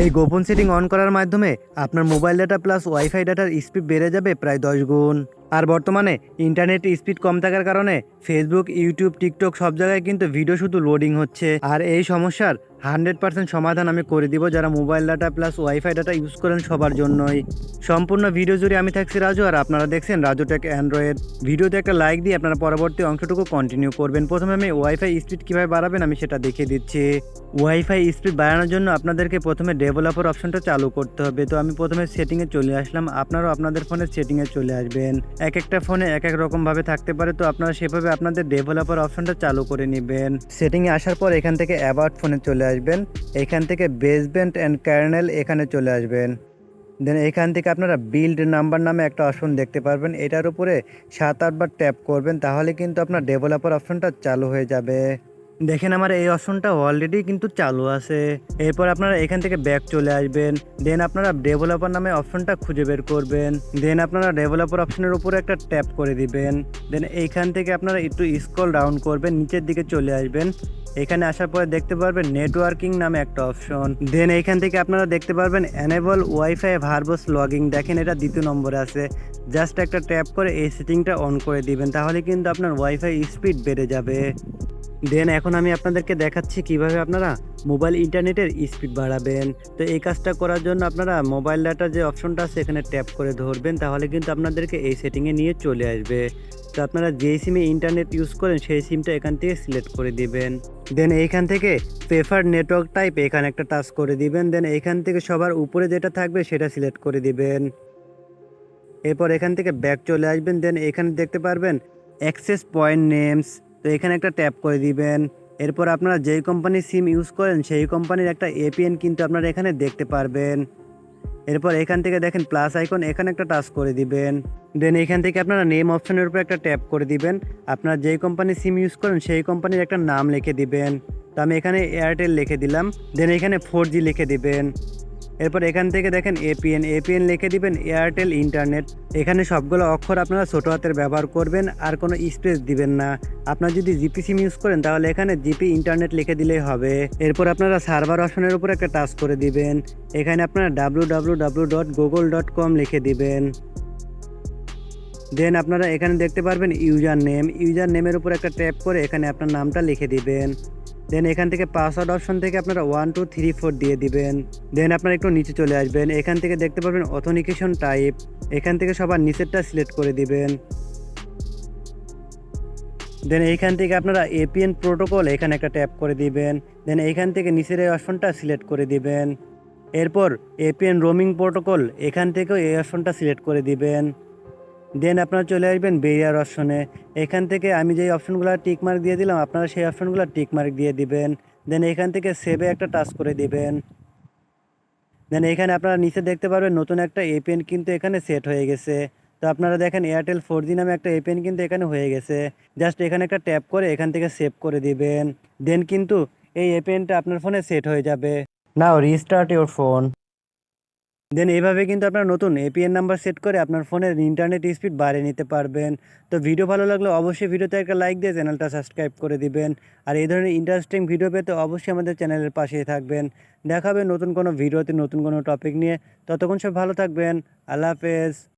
এই গোপন setting on করার মাধ্যমে আপনার মোবাইল ডাটা প্লাস ওয়াইফাই ডাটার স্পিড বেড়ে যাবে প্রায় দশ গুণ। আর বর্তমানে ইন্টারনেট স্পিড কম থাকার কারণে ফেসবুক ইউটিউব টিকটক সব জায়গায় কিন্তু ভিডিও শুধু লোডিং হচ্ছে। আর এই সমস্যার হান্ড্রেড পার্সেন্ট সমাধান আমি করে দিব যারা mobile data plus wifi data use করেন সবার জন্যই। সম্পূর্ণ ভিডিও জুড়ে আমি থাকছি রাজু, আর আপনারা দেখছেন রাজু টেক অ্যান্ড্রয়েড ভিডিওতে একটা লাইক দিয়ে আপনারা পরবর্তী অংশটুকু কন্টিনিউ করবেন। প্রথমে আমি ওয়াইফাই স্পিড কীভাবে বাড়াবেন আমি সেটা দেখিয়ে দিচ্ছি। ওয়াইফাই স্পিড বাড়ানোর জন্য আপনাদেরকে প্রথমে ডেভেলপার অপশনটা চালু করতে হবে। তো আমি প্রথমে সেটিংয়ে চলে আসলাম। আপনারাও আপনাদের ফোনের সেটিংয়ে চলে আসবেন। এক একটা ফোনে এক এক রকমভাবে থাকতে পারে, তো আপনারা সেভাবে আপনাদের ডেভেলপার অপশনটা চালু করে নেবেন। সেটিংয়ে আসার পর এখান থেকে অ্যাবাউট ফোনে চলে আসবেন। এখান থেকে বেসবেন্ট অ্যান্ড কার্নেল এখানে চলে আসবেন। দেন এখান থেকে আপনারা বিল্ড নাম্বার নামে একটা অপশন দেখতে পারবেন। এটার উপরে সাত আটবার ট্যাপ করবেন, তাহলে কিন্তু আপনার ডেভেলপার অপশনটা চালু হয়ে যাবে। দেখেন আমার এই অপশনটা অলরেডি কিন্তু চালু আছে। এরপর আপনারা এখান থেকে ব্যাক চলে আসবেন। দেন আপনারা ডেভেলপার নামে অপশনটা খুঁজে বের করবেন। দেন আপনারা ডেভেলপার অপশনের উপরে একটা ট্যাপ করে দিবেন। দেন এইখান থেকে আপনারা একটু স্ক্রল ডাউন করবেন, নিচের দিকে চলে আসবেন। এখানে আসার পরে দেখতে পারবেন নেটওয়ার্কিং নামে একটা অপশন দেন এইখান থেকে আপনারা দেখতে পারবেন এনেবল ওয়াইফাই ভার্বস লগিং দেখেন এটা দ্বিতীয় নম্বরে আছে। জাস্ট একটা ট্যাপ করে এই সেটিংটা অন করে দিবেন, তাহলে কিন্তু আপনার ওয়াইফাই স্পিড বেড়ে যাবে। দেন এখন আমি আপনাদেরকে দেখাচ্ছি কীভাবে আপনারা মোবাইল ইন্টারনেটের স্পিড বাড়াবেন। তো এই কাজটা করার জন্য আপনারা মোবাইল ডাটার যে অপশনটা আছে, এখানে ট্যাপ করে ধরবেন, তাহলে কিন্তু আপনাদেরকে এই সেটিংয়ে নিয়ে চলে আসবে। তো আপনারা যেই সিমে ইন্টারনেট ইউজ করেন, সেই সিমটা এখান থেকে সিলেক্ট করে দিবেন। দেন এইখান থেকে প্রেফার নেটওয়ার্ক টাইপ এখানে একটা টাচ করে দিবেন। দেন এইখান থেকে সবার উপরে যেটা থাকবে, সেটা সিলেক্ট করে দিবেন। এরপর এখান থেকে ব্যাক চলে আসবেন। দেন এখানে দেখতে পারবেন অ্যাক্সেস পয়েন্ট নেমস এখানে একটা ট্যাপ করে দিবেন। এরপর আপনারা যেই কোম্পানির সিম ইউজ করেন, সেই কোম্পানির একটা এপিএন কিন্তু আপনারা এখানে দেখতে পারবেন। এরপর এখান থেকে দেখেন প্লাস আইকন এখানে একটা টাচ করে দিবেন। দেন এখান থেকে আপনারা নেম অপশনের উপর একটা ট্যাপ করে দিবেন। আপনারা যেই কোম্পানির সিম ইউজ করেন, সেই কোম্পানির একটা নাম লিখে দিবেন। তো আমি এখানে এয়ারটেল লিখে দিলাম। দেন এখানে ফোর লিখে দিবেন। এরপর এখান থেকে দেখেন এপিএন এপিএন লিখে দিবেন এয়ারটেল ইন্টারনেট এখানে সবগুলো অক্ষর আপনারা ছোটো হাতের ব্যবহার করবেন, আর কোনো স্পেস দিবেন না। আপনারা যদি জিপি সিম ইউজ করেন, তাহলে এখানে জিপি ইন্টারনেট লিখে দিলেই হবে। এরপর আপনারা সার্ভার অপশনের উপর একটা টাচ করে দিবেন। এখানে আপনারা W W W dot Google dot com লিখে দিবেন। দেন আপনারা এখানে দেখতে পারবেন ইউজার নেম ইউজার নেমের উপর একটা ট্যাপ করে এখানে আপনার নামটা লিখে দিবেন। দেন এখান থেকে পাসওয়ার্ড অপশন থেকে আপনারা ওয়ান টু থ্রি ফোর দিয়ে দিবেন। দেন আপনারা একটু নিচে চলে আসবেন। এখান থেকে দেখতে পারবেন অথেন্টিকেশন টাইপ এখান থেকে সবার নিচেরটা সিলেক্ট করে দিবেন। দেন এইখান থেকে আপনারা এপিএন প্রোটোকল এখানে একটা ট্যাপ করে দিবেন। দেন এইখান থেকে নিচের এই অপশনটা সিলেক্ট করে দিবেন। এরপর এপিএন রোমিং প্রোটোকল এখান থেকেও এই অপশনটা সিলেক্ট করে দিবেন। দেন আপনারা চলে আসবেন বেরিয়ার অপশনে এখান থেকে আমি যেই অপশনগুলো টিক মার্ক দিয়ে দিলাম, আপনারা সেই অপশনগুলো টিক মার্ক দিয়ে দিবেন। দেন এখান থেকে সেভে একটা টাচ করে দিবেন। দেন এখানে আপনারা নিচে দেখতে পারবেন নতুন একটা এপিএন কিন্তু এখানে সেট হয়ে গেছে। তো আপনারা দেখেন এয়ারটেল ফোর জি নামে একটা এপিএন কিন্তু এখানে হয়ে গেছে। জাস্ট এখানে একটা ট্যাপ করে এখান থেকে সেভ করে দিবেন। দেন কিন্তু এই এপিএনটা আপনার ফোনে সেট হয়ে যাবে। Now restart your phone then এইভাবে কিন্তু আপনার নতুন এপিএন নাম্বার সেট করে আপনার ফোনের ইন্টারনেট স্পিড বাড়িয়ে নিতে পারবেন। তো ভিডিও ভালো লাগলে অবশ্যই ভিডিওতে একটা লাইক দিয়ে চ্যানেলটা সাবস্ক্রাইব করে দিবেন। আর এই ধরনের ইন্টারেস্টিং ভিডিও পেতে অবশ্যই আমাদের চ্যানেলের পাশেই থাকবেন। দেখাবে নতুন কোনো ভিডিওতে নতুন কোনো টপিক নিয়ে। ততক্ষণ সব ভালো থাকবেন। আল্লাহ হাফেজ।